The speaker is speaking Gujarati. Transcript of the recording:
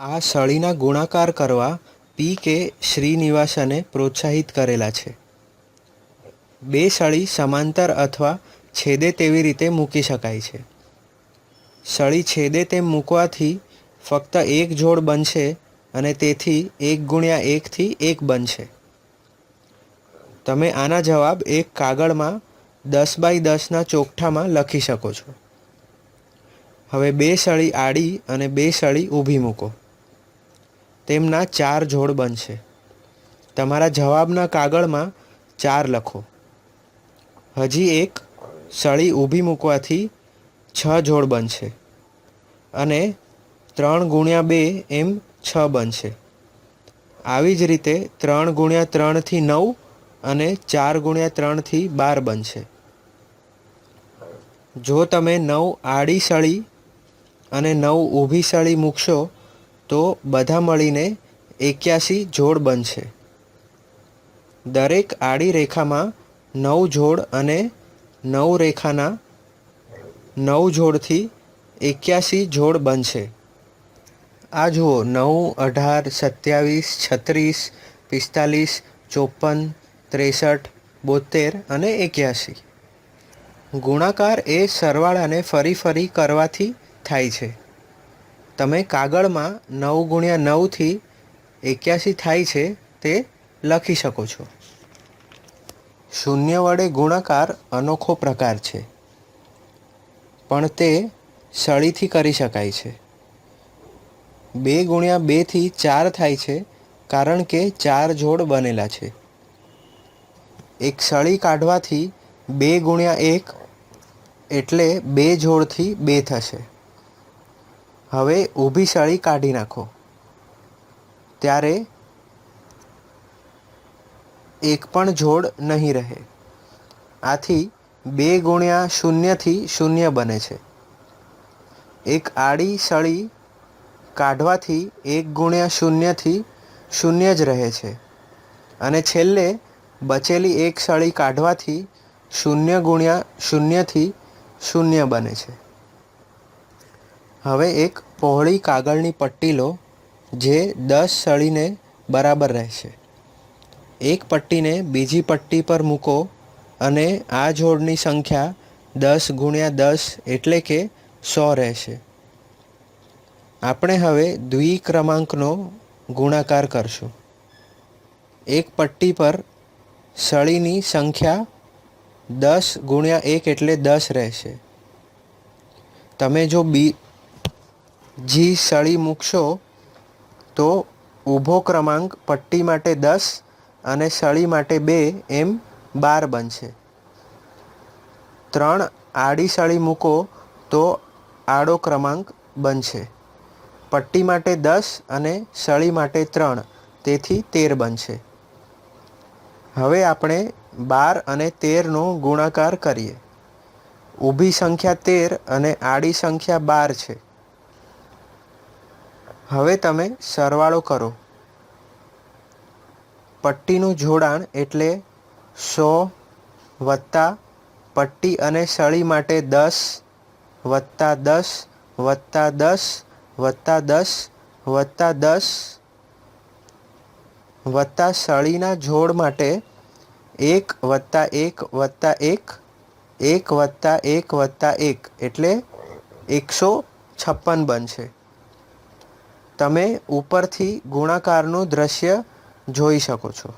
આ સળીના ગુણાકાર કરવા પી કે શ્રીનિવાસને પ્રોત્સાહિત કરેલા છે. બે સળી સમાંતર અથવા છેદે તેવી રીતે મૂકી શકાય છે. સળી છેદે તેમ મૂકવાથી ફક્ત એક જોડ બનશે અને તેથી એક ગુણ્યા એકથી એક બનશે. તમે આના જવાબ એક કાગળમાં દસ બાય દસના ચોકઠામાં લખી શકો છો. હવે બે સળી આડી અને બે સળી ઊભી મૂકો. તેમના ચાર જોડ બનશે. તમારા જવાબના કાગળમાં ચાર લખો. હજી એક સળી ઊભી મૂકવાથી છ જોડ બનશે અને ત્રણ ગુણ્યા બે એમ છ બનશે. આવી જ રીતે ત્રણ ગુણ્યા ત્રણથી નવ અને ચાર ગુણ્યા ત્રણથી બાર બનશે. જો તમે નવ આડી સળી અને નવ ઊભી સળી મૂકશો તો બધા મળીને એક્યાસી જોડ બનશે. દરેક આડી રેખામાં નવ જોડ અને નવ રેખાના નવ જોડથી એક્યાસી જોડ બનશે. આ જુઓ, નવ, અઢાર, સત્યાવીસ, છત્રીસ, પિસ્તાલીસ, ચોપન, ત્રેસઠ બોતેર અને એક્યાસી. ગુણાકાર એ સરવાળાને ફરી ફરી કરવાથી થાય છે. તમે કાગળમાં નવ ગુણ્યા નવથી એક્યાસી થાય છે તે લખી શકો છો. શૂન્ય વડે ગુણાકાર અનોખો પ્રકાર છે. પણ તે સળીથી કરી શકાય છે. બે ગુણ્યા બેથી ચાર થાય છે કારણ કે ચાર જોડ બનેલા છે. એક સળી કાઢવાથી બે ગુણ્યા એક એટલે બે જોડથી બે થશે. હવે ઊભી સળી કાઢી નાખો. ત્યારે એક પણ જોડ નહીં રહે. આથી બે ગુણ્યા શૂન્યથી શૂન્ય બને છે. એક આડી સળી કાઢવાથી એક ગુણ્યા શૂન્યથી શૂન્ય જ રહે છે. અને છેલ્લે બચેલી એક સળી કાઢવાથી શૂન્ય ગુણ્યા શૂન્યથી શૂન્ય બને છે. હવે એક પહોળી કાગળની પટ્ટી લો, જે દસ સળીને બરાબર રહેશે. એક પટ્ટીને બીજી પટ્ટી પર મૂકો અને આ જોડની સંખ્યા દસ ગુણ્યા દસ એટલે કે સો રહેશે. આપણે હવે દ્વિક્રમાંકનો ગુણાકાર કરશું. એક પટ્ટી પર સળીની સંખ્યા દસ ગુણ્યા એક એટલે દસ રહેશે. તમે જો બી જી સળી મૂકશો તો ઊભો ક્રમાંક પટ્ટી માટે દસ અને સળી માટે બે એમ બાર બનશે. ત્રણ આડી સળી મૂકો તો આડો ક્રમાંક બનશે. પટ્ટી માટે દસ અને સળી માટે ત્રણ, તેથી તેર બનશે. હવે આપણે બાર અને તેરનો ગુણાકાર કરીએ. ઊભી સંખ્યા તેર અને આડી સંખ્યા બાર છે. હવે તમે સરવાળો કરો. પટ્ટીનું જોડાણ એટલે સો વત્તા પટ્ટી અને સળી માટે દસ વત્તા દસ વત્તા દસ વત્તા દસ વત્તા દસ વત્તા સળીના જોડ માટે એક વત્તા એક વત્તા એક એક વત્તા એક વત્તા એક એટલે એકસો છપ્પન બનશે. તમે ઉપરથી ગુણાકારનું દ્રશ્ય જોઈ શકો છો.